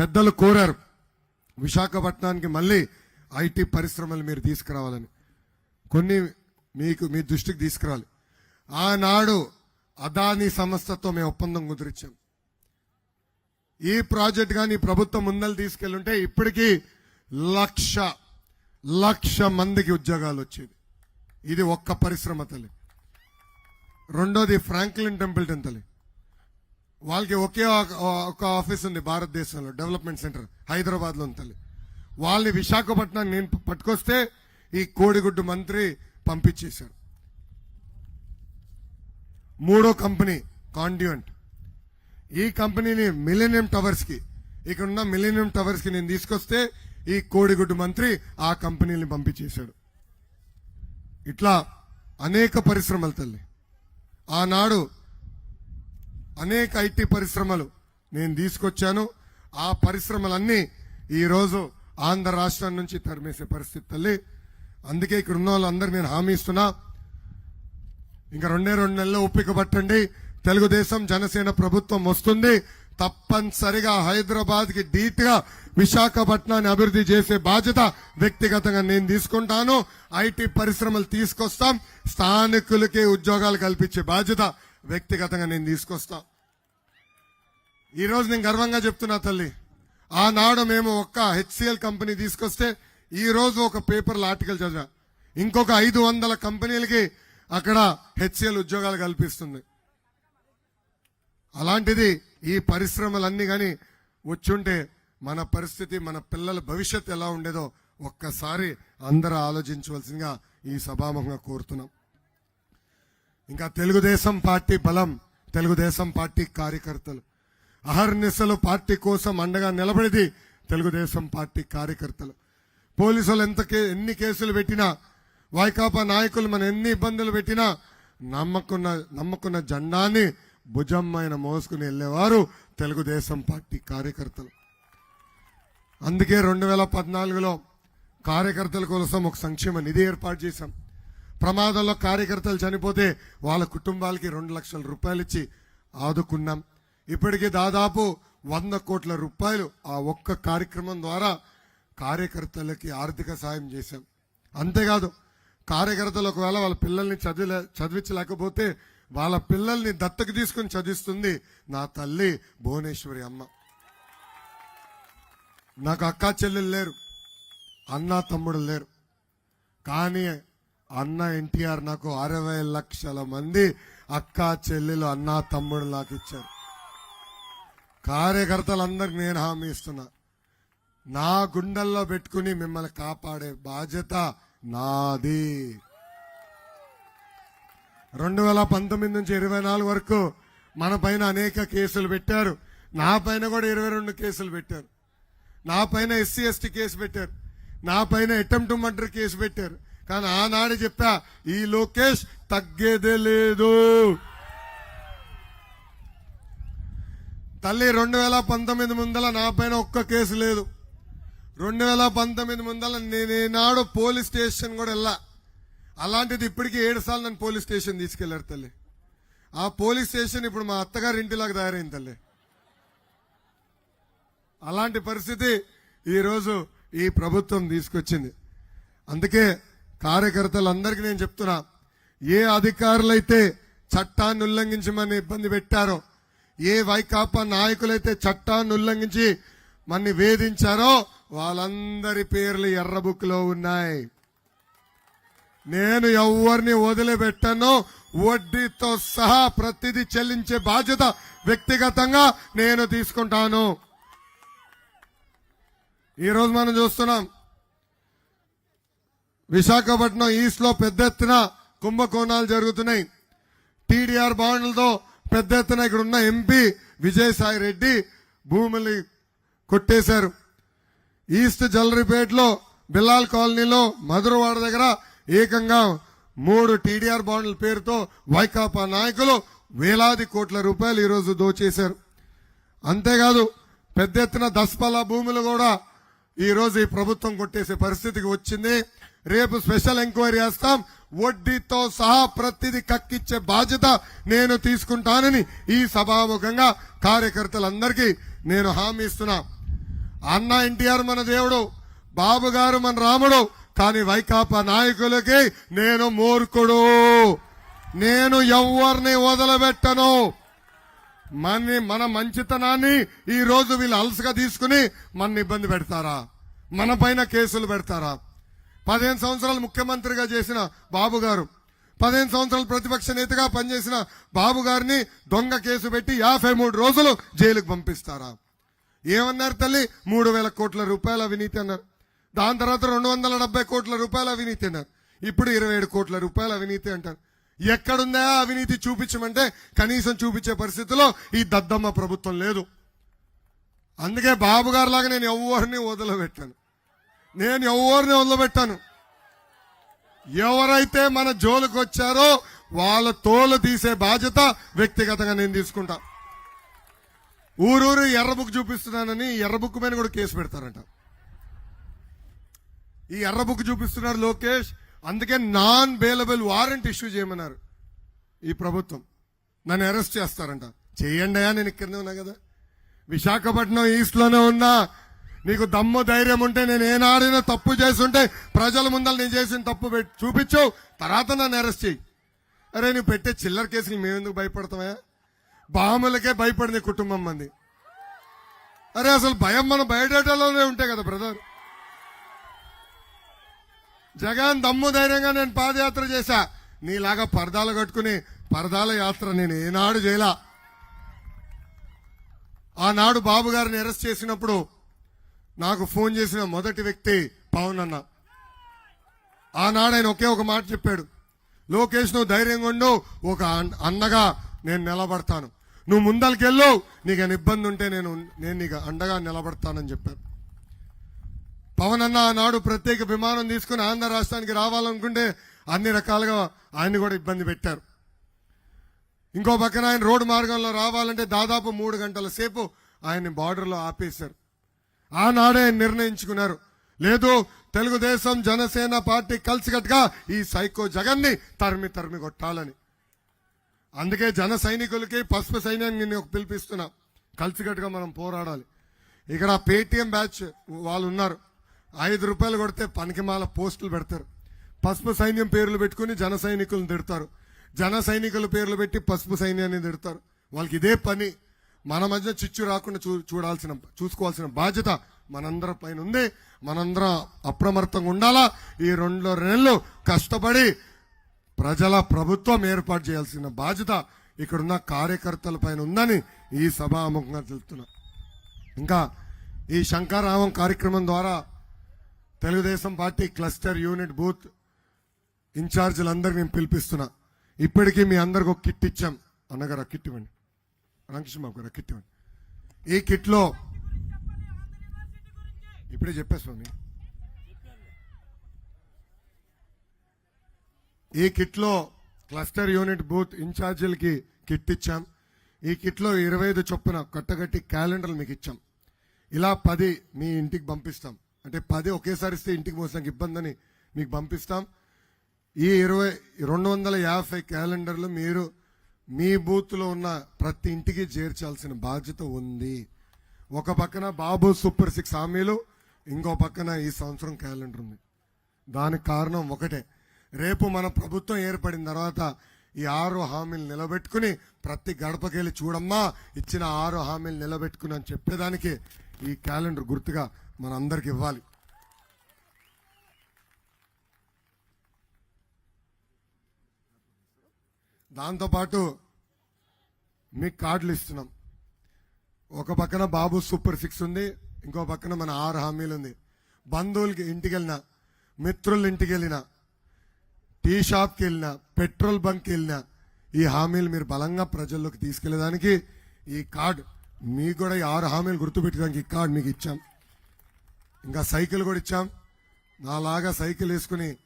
పెద్దలు కోరారు. విశాఖపట్నానికి మళ్ళీ ఐటీ పరిశ్రమలు మీరు తీసుకురావాలని. కొన్ని మీకు మీ దృష్టికి తీసుకురావాలి. ఆనాడు అదానీ సంస్థతో మేము ఒప్పందం కుదిరించాం ఈ ప్రాజెక్ట్ కానీ ప్రభుత్వం ముందలు తీసుకెళ్ళుంటే ఇప్పటికీ లక్ష లక్ష మందికి ఉద్యోగాలు వచ్చేది. ఇది ఒక్క పరిశ్రమ తల్లి. రెండోది ఫ్రాంక్లిన్ టెంపుల్టన్ తల్లి. వాళ్ళకి ఒకే ఒక- ఒక ఆఫీస్ ఉంది భారతదేశంలో డెవలప్మెంట్ సెంటర్ హైదరాబాద్లో ఉంది తల్లి. వాళ్ళని విశాఖపట్నం నేను పట్టుకొస్తే ఈ కోడిగుడ్డు మంత్రి పంపించేశారు. మూడో కంపెనీ కాండ్యూంట్ ఈ కంపెనీని మిలీనియం టవర్స్కి ఇక్కడ ఉన్న మిలీనియం టవర్స్కి నేను తీసుకొస్తే ఈ కోడిగుడ్డు మంత్రి ఆ కంపెనీని పంపించేశాడు. ఇట్లా అనేక పరిశ్రమలు తల్లి. ఆనాడు అనేక ఐటీ పరిశ్రమలు నేను తీసుకొచ్చాను. ఆ పరిశ్రమలన్నీ ఈరోజు ఆంధ్ర రాష్ట్రం నుంచి తరిమేసే పరిస్థితి తల్లి. అందుకే ఇక్కడ ఉన్న వాళ్ళందరూ నేను హామీ ఇస్తున్నా. ఇంకా రెండే రెండు నెలల్లో ఒప్పిక పట్టండి. తెలుగుదేశం జనసేన ప్రభుత్వం వస్తుంది. తప్పనిసరిగా హైదరాబాద్కి విశాఖపట్నాన్ని అభివృద్ధి చేసే బాధ్యత వ్యక్తిగతంగా నేను తీసుకుంటాను. ఐటీ పరిశ్రమలు తీసుకొస్తాం. స్థానికులకి ఉద్యోగాలు కల్పించే బాధ్యత వ్యక్తిగతంగా నేను తీసుకొస్తాం. ఈ రోజు నేను గర్వంగా చెప్తున్నా తల్లి. ఆనాడు మేము ఒక్క హెచ్సిఎల్ కంపెనీ తీసుకొస్తే ఈరోజు ఒక పేపర్లో ఆర్టికల్ చదివా ఇంకొక ఐదు వందల కంపెనీలకి అక్కడ హెచ్సిఎల్ ఉద్యోగాలు కల్పిస్తుంది. అలాంటిది ఈ పరిశ్రమలన్నీ కానీ వచ్చుంటే మన పరిస్థితి మన పిల్లల భవిష్యత్తు ఎలా ఉండేదో ఒక్కసారి అందరూ ఆలోచించవలసిందిగా ఈ సభాముఖంగా కోరుతున్నాం. ఇంకా తెలుగుదేశం పార్టీ బలం తెలుగుదేశం పార్టీ కార్యకర్తలు. అహర్నిశలు పార్టీ కోసం అండగా నిలబడేది తెలుగుదేశం పార్టీ కార్యకర్తలు. పోలీసులు ఎంత కే- ఎన్ని కేసులు పెట్టినా వైకాపా నాయకులు మన ఎన్ని ఇబ్బందులు పెట్టినా నమ్మకున్న నమ్మకున్న జెండాన్ని భుజమ్మైన మోసుకుని వెళ్ళేవారు తెలుగుదేశం పార్టీ కార్యకర్తలు. అందుకే రెండు వేల పద్నాలుగులో కార్యకర్తల కోసం ఒక సంక్షేమ నిధి ఏర్పాటు చేశాం. ప్రమాదంలో కార్యకర్తలు చనిపోతే వాళ్ళ కుటుంబాలకి రెండు లక్షల రూపాయలు ఇచ్చి ఆదుకున్నాం. ఇప్పటికే దాదాపు వంద కోట్ల రూపాయలు ఆ ఒక్క కార్యక్రమం ద్వారా కార్యకర్తలకి ఆర్థిక సాయం చేశాం. అంతేకాదు కార్యకర్తలు ఒకవేళ వాళ్ళ పిల్లల్ని చదివి చదివించలేకపోతే వాళ్ళ పిల్లల్ని దత్తకు తీసుకుని చదివిస్తుంది నా తల్లి భువనేశ్వరి అమ్మ. నాకు అక్క చెల్లెలు లేరు అన్న తమ్ముడు లేరు. కానీ అన్న ఎన్టీఆర్ నాకు అరవై లక్షల మంది అక్క చెల్లెలు అన్న తమ్ముడు నాకు ఇచ్చారు. కార్యకర్తలందరికి నేను హామీ ఇస్తున్నా. నా గుండెల్లో పెట్టుకుని మిమ్మల్ని కాపాడే బాధ్యత నాది. రెండు వేల పంతొమ్మిది నుంచి ఇరవై నాలుగు వరకు మన పైన అనేక కేసులు పెట్టారు. నా పైన కూడా ఇరవై రెండు కేసులు పెట్టారు. నా పైన ఎస్సీ ఎస్టీ కేసు పెట్టారు. నా పైన అటెంప్ట్ మర్డర్ కేసు పెట్టారు. కానీ ఆనాడు చెప్పా ఈ లోకేష్ తగ్గేదే లేదు. తల్లి రెండు వేల పంతొమ్మిది ముందల నా పైన ఒక్క కేసు లేదు. రెండు వేల పంతొమ్మిది ముందల నేనేనాడు పోలీస్ స్టేషన్ కూడా వెళ్ళా అలాంటిది ఇప్పటికీ ఏడు సార్లు నన్ను పోలీస్ స్టేషన్ తీసుకెళ్ళారు తల్లి. ఆ పోలీస్ స్టేషన్ ఇప్పుడు మా అత్తగారి ఇంటిలాగా తయారైంది తల్లి. అలాంటి పరిస్థితి ఈరోజు ఈ ప్రభుత్వం తీసుకొచ్చింది. అందుకే కార్యకర్తలందరికీ నేను చెప్తున్నా ఏ అధికారులైతే చట్టాన్ని ఉల్లంఘించమని ఇబ్బంది పెట్టారో ఏ వైకాపా నాయకులైతే చట్టాన్ని ఉల్లంఘించి మన్ని వేధించారో వాళ్ళందరి పేర్లు ఎర్ర బుక్లో ఉన్నాయి. నేను ఎవరిని వదిలిపెట్టను. వడ్డీతో సహా ప్రతిదీ చెల్లించే బాధ్యత వ్యక్తిగతంగా నేను తీసుకుంటాను. ఈరోజు మనం చూస్తున్నాం. విశాఖపట్నం ఈస్ట్లో పెద్ద ఎత్తున కుంభకోణాలు జరుగుతున్నాయి. టీడీఆర్ బాండ్లతో పెద్ద ఎత్తున ఇక్కడ ఉన్న ఎంపీ విజయసాయి రెడ్డి భూములు కొట్టేశారు. ఈస్ట్ జల్లరిపేటలో బిల్లాల్ కాలనీలో మధురవాడ దగ్గర ఏకంగా మూడు టీడీఆర్ బాండ్ల పేరుతో వైకాపా నాయకులు వేలాది కోట్ల రూపాయలు ఈరోజు దోచేశారు. అంతేకాదు పెద్ద ఎత్తున భూములు కూడా ఈరోజు ఈ ప్రభుత్వం కొట్టేసే పరిస్థితికి వచ్చింది. రేపు స్పెషల్ ఎంక్వైరీ చేస్తాం. వడ్డీతో సహా ప్రతిదీ కక్కిచ్చే బాధ్యత నేను తీసుకుంటానని ఈ సభాముఖంగా కార్యకర్తలందరికీ నేను హామీ ఇస్తున్నా. అన్న ఎన్టీఆర్ మన దేవుడు బాబు గారు మన రాముడు కానీ వైకాపా నాయకులకి నేను మూర్ఖుడు. నేను ఎవరిని వదలబెట్టను. మన మన మంచితనాన్ని ఈ రోజు వీళ్ళు అలసగా తీసుకుని మన ఇబ్బంది పెడతారా? మన పైన కేసులు పెడతారా? పదిహేను సంవత్సరాలు ముఖ్యమంత్రిగా చేసిన బాబు గారు పదిహేను సంవత్సరాలు ప్రతిపక్ష నేతగా పనిచేసిన బాబు గారిని దొంగ కేసు పెట్టి యాభై మూడు రోజులు జైలుకు పంపిస్తారా? ఏమన్నారు తల్లి? మూడు వేల కోట్ల రూపాయల అవినీతి అన్నారు. దాని తర్వాత రెండు వందల డెబ్బై కోట్ల రూపాయల అవినీతి అన్నారు. ఇప్పుడు ఇరవై ఏడు కోట్ల రూపాయల అవినీతి అంటారు. ఎక్కడుందా అవినీతి చూపించమంటే కనీసం చూపించే పరిస్థితిలో ఈ దద్దమ్మ ప్రభుత్వం లేదు. అందుకే బాబు గారు లాగా నేను ఎవరిని వదిలిపెట్టాను నేను ఎవరిని వదిలిపెట్టాను? ఎవరైతే మన జోలికి వచ్చారో వాళ్ళ తోలు తీసే బాధ్యత వ్యక్తిగతంగా నేను తీసుకుంటా. ఊరూరు ఎర్రబుక్ చూపిస్తున్నానని ఎర్రబుక్ మీద కూడా కేసు పెడతారంట. ఈ ఎర్రబుక్ చూపిస్తున్నారు లోకేష్ అందుకే నాన్ బెయిలబుల్ వారెంట్ ఇష్యూ చేయమన్నారు ఈ ప్రభుత్వం. నన్ను అరెస్ట్ చేస్తారంట. చేయండి అయ్యా నేను ఇక్కడనే ఉన్నా కదా. విశాఖపట్నం ఈస్ట్లోనే ఉన్నా నీకు దమ్ము ధైర్యం ఉంటే నేను ఏనాడైనా తప్పు చేస్తుంటే ప్రజల ముందర నేను చేసిన తప్పు పెట్టి చూపించు. తర్వాత నన్ను అరెస్ట్ చేయి. అరే నువ్వు పెట్టే చిల్లర కేసుకి మేమెందుకు భయపడతామా? బాములకే భయపడింది కుటుంబం మంది. అరే అసలు భయం మన బయటలోనే ఉంటాయి కదా బ్రదర్. జగన్ దమ్ము ధైర్యంగా నేను పాదయాత్ర చేశా. నీలాగా పరదాలు కట్టుకుని పరదాల యాత్ర నేను ఏనాడు చేయలా. ఆనాడు బాబు గారిని అరెస్ట్ చేసినప్పుడు నాకు ఫోన్ చేసిన మొదటి వ్యక్తి పవన్ అన్న. ఆనాడు ఆయన ఒకే ఒక మాట చెప్పాడు. లోకేష్ నువ్వు ధైర్యంగా ఉండు ఒక అన్- అన్నగా నేను నిలబడతాను. నువ్వు ముందరికెళ్ళు నీకు ఏమైనా ఇబ్బంది ఉంటే నేను నేను నీకు అండగా నిలబడతానని చెప్పాను పవన్ అన్న ఆనాడు ప్రత్యేక విమానం తీసుకుని ఆంధ్ర రాష్ట్రానికి రావాలనుకుంటే అన్ని రకాలుగా ఆయన్ని కూడా ఇబ్బంది పెట్టారు. ఇంకో పక్కన ఆయన రోడ్డు మార్గంలో రావాలంటే దాదాపు మూడు గంటల సేపు ఆయన్ని బార్డర్లో ఆపేశారు. ఆనాడే నిర్ణయించుకున్నారు. లేదు తెలుగుదేశం జనసేన పార్టీ కలిసికట్టుగా ఈ సైకో జగన్ని తరిమి తరిమి కొట్టాలని. అందుకే జన సైనికులకి పసుపు సైన్యాన్ని నేను పిలిపిస్తున్నా. కలిసికట్టుగా మనం పోరాడాలి. ఇక్కడ పేటిఎం బ్యాచ్ వాళ్ళు ఉన్నారు. ఐదు రూపాయలు కొడితే పనికిమాల పోస్టులు పెడతారు. పసుపు సైన్యం పేర్లు పెట్టుకుని జన సైనికులను తిడతారు. జన సైనికుల పేర్లు పెట్టి పసుపు సైన్యాన్ని తిడతారు. వాళ్ళకి ఇదే పని. మన మధ్య చిచ్చు రాకుండా చూ చూడాల్సిన చూసుకోవాల్సిన బాధ్యత మనందరి పైన ఉంది మనందరం అప్రమత్తంగా ఉండాలా? ఈ రెండు నెలలు కష్టపడి ప్రజల ప్రభుత్వం ఏర్పాటు చేయాల్సిన బాధ్యత ఇక్కడున్న కార్యకర్తల పైన ఉందని ఈ సభాముఖంగా తెలుపుతున్నా ఇంకా ఈ శంకరామం కార్యక్రమం ద్వారా Telugu Desam party cluster unit booth ఇన్ఛార్జీలందరూ నేను పిలిపిస్తున్నా. ఇప్పటికీ మీ అందరికి ఒక కిట్ ఇచ్చాం. అన్నగారు ఆ కిట్ ఇవ్వండి. రామకృష్ణ బాబు గారు కిట్ ఇవ్వండి. ఈ కిట్లో ఇప్పుడే చెప్పా స్వామి. ఈ కిట్లో క్లస్టర్ యూనిట్ బూత్ ఇన్ఛార్జీలకి కిట్ ఇచ్చాం. ఈ కిట్లో ఇరవై ఐదు చొప్పున కట్టగట్టి క్యాలెండర్లు మీకు ఇచ్చాం. ఇలా పది మీ ఇంటికి పంపిస్తాం. అంటే పది ఒకేసారి ఇస్తే ఇంటికి మోసానికి ఇబ్బందని మీకు పంపిస్తాం. ఈ ఇరవై రెండు వందల యాభై క్యాలెండర్లు మీరు మీ బూత్లో ఉన్న ప్రతి ఇంటికి చేర్చాల్సిన బాధ్యత ఉంది. ఒక పక్కన బాబు సూపర్ సిక్స్ హామీలు ఇంకో పక్కన ఈ సంవత్సరం క్యాలెండర్ ఉంది. దానికి కారణం ఒకటే. రేపు మన ప్రభుత్వం ఏర్పడిన తర్వాత ఈ ఆరు హామీలు నిలబెట్టుకుని ప్రతి గడపకెళ్ళి చూడమ్మా ఇచ్చిన ఆరు హామీలు నిలబెట్టుకుని అని చెప్పేదానికి ఈ క్యాలెండర్ గుర్తుగా మన అందరికి ఇవ్వాలి. దాంతోపాటు మీకు కార్డులు ఇస్తున్నాం. ఒక పక్కన బాబు సూపర్ సిక్స్ ఉంది ఇంకో పక్కన మన ఆరు హామీలు ఉంది. బంధువులకి ఇంటికి వెళ్ళినా మిత్రుల ఇంటికి వెళ్ళినా టీ షాప్కి వెళ్ళినా పెట్రోల్ బంక్కి వెళ్ళినా ఈ హామీలు మీరు బలంగా ప్రజల్లోకి తీసుకెళ్ళేదానికి ఈ కార్డు మీకు కూడా ఈ ఆరు హామీలు గుర్తుపెట్టడానికి ఈ కార్డు మీకు ఇచ్చాం. ఇంకా సైకిల్ కూడా ఇచ్చాం. నాలాగా సైకిల్ వేసుకుని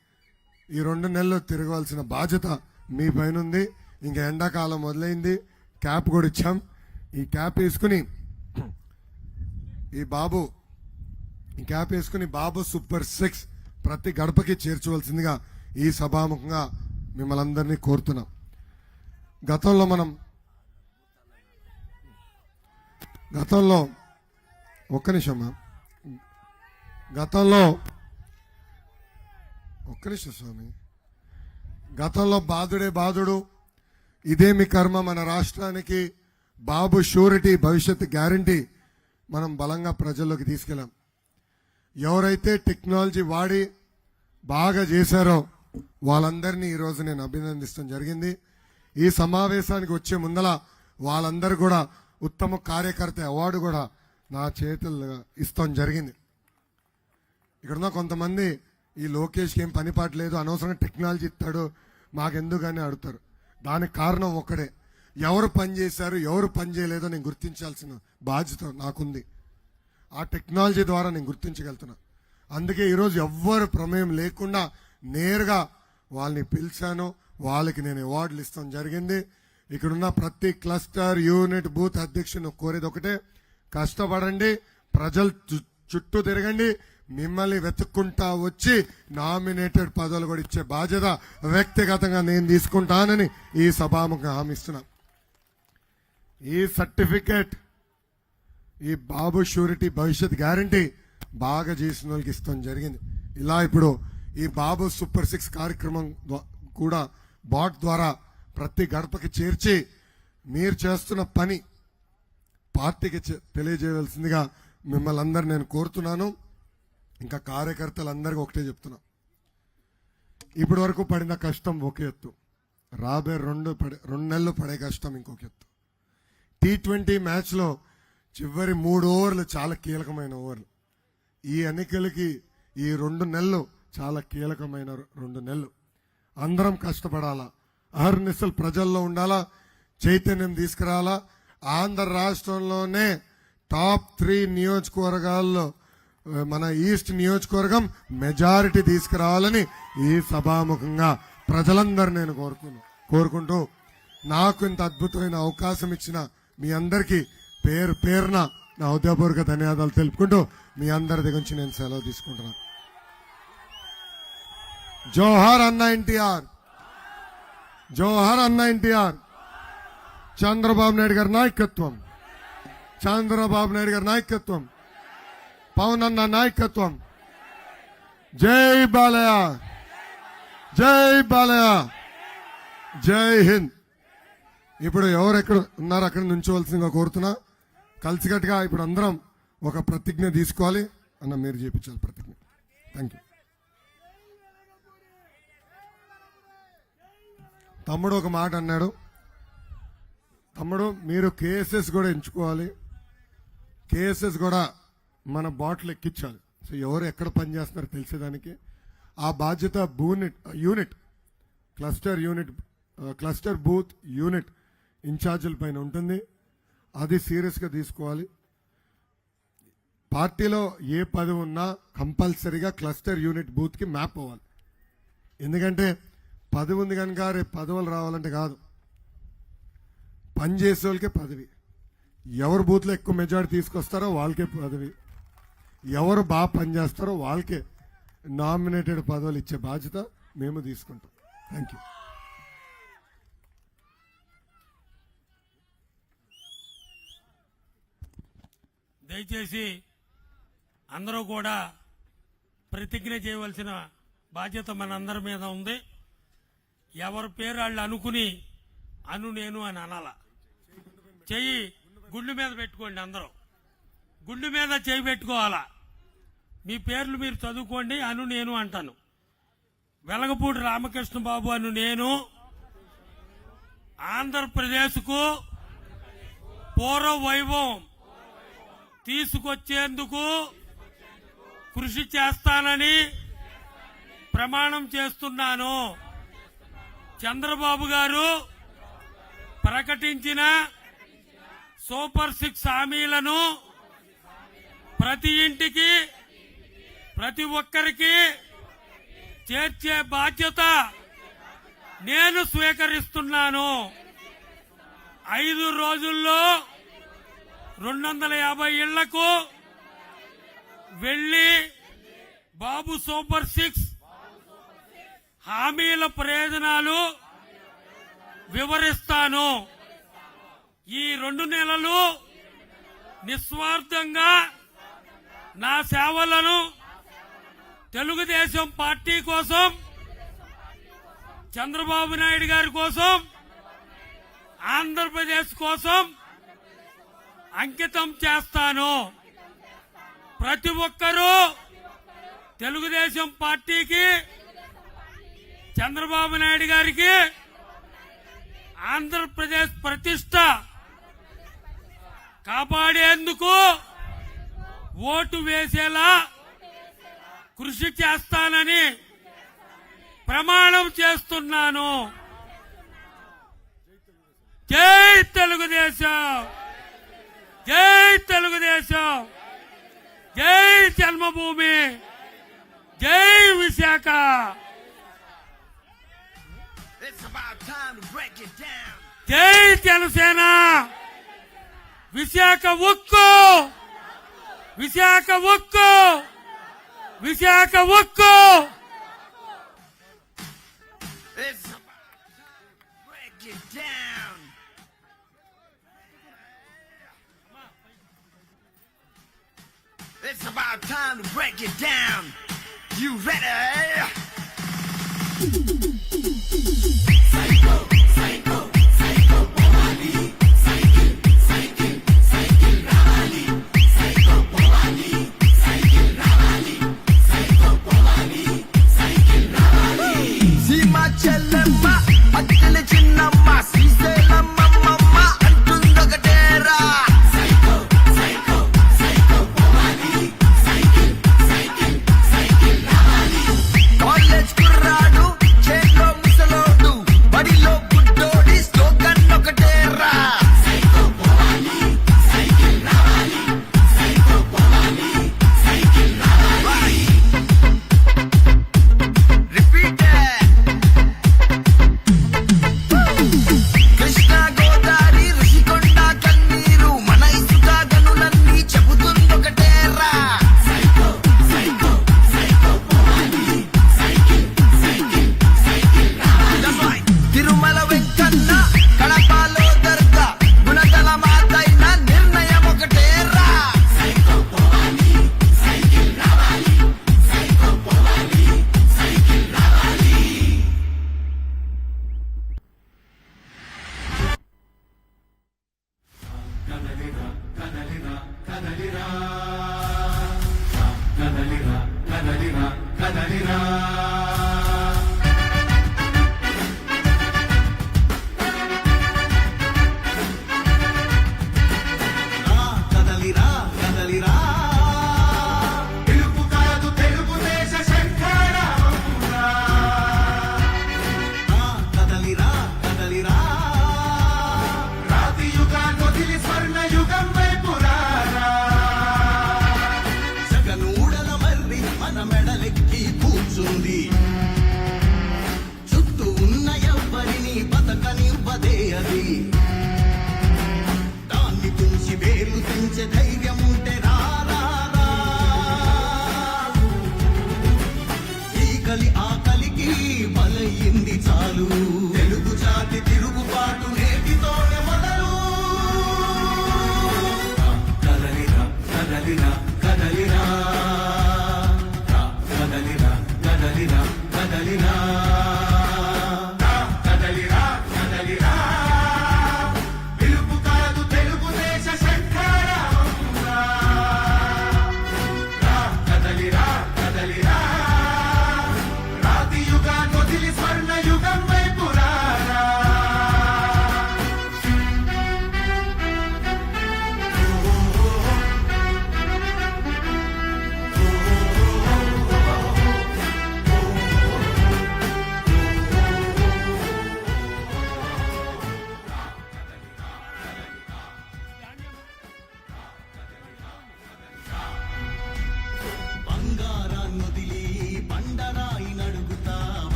ఈ రెండు నెలలు తిరగవలసిన బాధ్యత మీ పైన ఉంది. ఇంకా ఎండాకాలం మొదలైంది. క్యాప్ కూడా ఇచ్చాం. ఈ క్యాప్ వేసుకుని ఈ బాబు ఈ క్యాప్ వేసుకుని బాబు సూపర్ సిక్స్ ప్రతి గడపకి చేర్చవలసిందిగా ఈ సభాముఖంగా మిమ్మల్ని అందరినీ కోరుతున్నాం. గతంలో మనం గతంలో ఒక్క నిమిషం గతంలో ఒక్క నిమిషం స్వామి. గతంలో బాధుడే బాధుడు. ఇదేమి కర్మ మన రాష్ట్రానికి. బాబు షూరిటీ భవిష్యత్ గ్యారంటీ మనం బలంగా ప్రజల్లోకి తీసుకెళ్ళాం. ఎవరైతే టెక్నాలజీ వాడి బాగా చేశారో వాళ్ళందరినీ ఈరోజు నేను అభినందిస్తాం జరిగింది. ఈ సమావేశానికి వచ్చే ముందల వాళ్ళందరూ కూడా ఉత్తమ కార్యకర్త అవార్డు కూడా నా చేతుల్లో ఇస్తాం జరిగింది. ఇక్కడున్న కొంతమంది ఈ లోకేష్కి ఏం పని లేదు అనవసరంగా టెక్నాలజీ ఇస్తాడు మాకెందుకని అడుగుతారు. దానికి కారణం ఒక్కడే. ఎవరు పని చేశారు ఎవరు పని చేయలేదో నేను గుర్తించాల్సిన బాధ్యత నాకుంది. ఆ టెక్నాలజీ ద్వారా నేను గుర్తించగలుగుతున్నా. అందుకే ఈరోజు ఎవ్వరు ప్రమేయం లేకుండా నేరుగా వాళ్ళని పిలిచాను. వాళ్ళకి నేను అవార్డులు ఇస్తాం జరిగింది. ఇక్కడున్న ప్రతి క్లస్టర్ యూనిట్ బూత్ అధ్యక్షుని కోరేది ఒకటే. కష్టపడండి. ప్రజలు చు- చుట్టూ తిరగండి. మిమ్మల్ని వెతుక్కుంటా వచ్చి నామినేటెడ్ పదవులు కూడా ఇచ్చే బాధ్యత వ్యక్తిగతంగా నేను తీసుకుంటానని ఈ సభాముఖంగా హామీస్తున్నా. ఈ సర్టిఫికేట్ ఈ బాబు షూరిటీ భవిష్యత్ గ్యారంటీ బాగా చేసిన వాళ్ళకి ఇస్తాం జరిగింది. ఇలా ఇప్పుడు ఈ బాబు సూపర్ సిక్స్ కార్యక్రమం కూడా బాట్ ద్వారా ప్రతి గడపకి చేర్చి మీరు చేస్తున్న పని పార్టీకి తెలియజేయవలసిందిగా మిమ్మల్ని అందరు నేను కోరుతున్నాను. ఇంకా కార్యకర్తలందరికీ ఒకటే చెప్తున్నా. ఇప్పటి వరకు పడిన కష్టం ఒక ఎత్తు. రాబోయే రెండు పడే రెండు నెలలు పడే కష్టం ఇంకొక ఎత్తు. టీ ట్వంటీ మ్యాచ్లో చివరి మూడు ఓవర్లు చాలా కీలకమైన ఓవర్లు. ఈ ఎన్నికలకి ఈ రెండు నెలలు చాలా కీలకమైన రెండు నెలలు. అందరం కష్టపడాలా? అహర్నిశలు ప్రజల్లో ఉండాలా? చైతన్యం తీసుకురావాలా ఆంధ్ర రాష్ట్రంలోనే టాప్ త్రీ నియోజకవర్గాల్లో మన ఈస్ట్ నియోజకవర్గం మెజారిటీ తీసుకురావాలని ఈ సభాముఖంగా ప్రజలందరూ నేను కోరుకున్నాను కోరుకుంటూ నాకు ఇంత అద్భుతమైన అవకాశం ఇచ్చిన మీ అందరికీ పేరు పేరున నా ఉదయపూర్వక ధన్యవాదాలు తెలుపుకుంటూ మీ అందరి దగ్గర నుంచి నేను సెలవు తీసుకుంటున్నాను. జోహార్ అన్న ఎన్టీఆర్ జోహార్ అన్న ఎన్టీఆర్ చంద్రబాబు నాయుడు గారి నాయకత్వం చంద్రబాబు నాయుడు గారి నాయకత్వం. పవన్ అన్న నాయకత్వం. జై బాలయ్య. జై బాలయ్య. జై హింద్. ఇప్పుడు ఎవరెక్కడ ఉన్నారో అక్కడ నుంచోవలసిందిగా కోరుతున్నా. కలిసికట్టుగా ఇప్పుడు అందరం ఒక ప్రతిజ్ఞ తీసుకోవాలి అన్న మీరు చేపించాలి ప్రతిజ్ఞ. థ్యాంక్ యూ తమ్ముడు ఒక మాట అన్నాడు. తమ్ముడు మీరు కేసెస్ కూడా ఎంచుకోవాలి. కేసెస్ కూడా మన బాటిల్ ఎక్కించాలి. సో ఎవరు ఎక్కడ పనిచేస్తున్నారో తెలిసేదానికి? ఆ బాధ్యత బూనిట్ unit cluster unit cluster booth unit ఇన్ఛార్జీల పైన ఉంటుంది. అది సీరియస్గా తీసుకోవాలి. పార్టీలో ఏ పదవి ఉన్నా కంపల్సరీగా క్లస్టర్ యూనిట్ బూత్కి మ్యాప్ అవ్వాలి. ఎందుకంటే పదవి ఉంది కనుక రేపు పదవులు రావాలంటే కాదు. పని చేసే వాళ్ళకే పదవి. ఎవరు బూత్లో ఎక్కువ మెజారిటీ తీసుకొస్తారో వాళ్ళకే పదవి. ఎవరు బాగా పనిచేస్తారో వాళ్ళకే నామినేటెడ్ పదవులు ఇచ్చే బాధ్యత మేము తీసుకుంటాం. థ్యాంక్ యూ దయచేసి అందరూ కూడా ప్రతిజ్ఞ చేయవలసిన బాధ్యత మనందరి మీద ఉంది. ఎవరి పేరు వాళ్ళు అనుకుని అను నేను అని అనాల. చెయ్యి గుండు మీద పెట్టుకోండి అందరూ. గుండు మీద చేయి పెట్టుకోవాలా? మీ పేర్లు మీరు చదువుకోండి అను నేను అంటాను. వెలగపూడి రామకృష్ణ బాబు అను నేను ఆంధ్రప్రదేశ్కు పూర్వ వైభవం తీసుకొచ్చేందుకు కృషి చేస్తానని ప్రమాణం చేస్తున్నాను. చంద్రబాబు గారు ప్రకటించిన సూపర్ సిక్స్ హామీలను ప్రతి ఇంటికి ప్రతి ఒక్కరికి చేర్చే బాధ్యత నేను స్వీకరిస్తున్నాను. ఐదు రోజుల్లో రెండు వందల యాభై ఇళ్ళకు వెళ్ళి బాబు సూపర్ సిక్స్ హామీల ప్రయోజనాలు వివరిస్తాను. ఈ రెండు నెలలు నిస్వార్థంగా నా సేవలను తెలుగుదేశం పార్టీ కోసం చంద్రబాబు నాయుడు గారి కోసం ఆంధ్రప్రదేశ్ కోసం అంకితం చేస్తాను. ప్రతి ఒక్కరూ తెలుగుదేశం పార్టీకి చంద్రబాబు నాయుడు గారికి ఆంధ్రప్రదేశ్ ప్రతిష్ట కాపాడేందుకు ఓటు వేసేలా కృషి చేస్తానని ప్రమాణం చేస్తున్నాను. జై తెలుగుదేశం. జై తెలుగుదేశం. జై జన్మభూమి. జై విశాఖ. జై జనసేన. విశాఖ ఉక్కు. విశాఖ ఉక్కు. విశాఖ ఉక్కు It's about time to break it down. It's about time to break it down. You ready?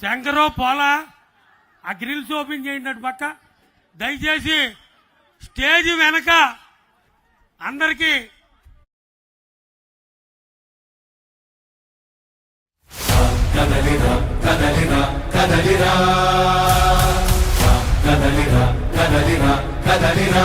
శంకరో పోలా? ఆ గ్రిల్స్ ఓపెన్ చేయండి పక్క. దయచేసి స్టేజ్ వెనక అందరికి కదలిరా కదలిరా కదలిరా కదలిరా కదలిరా.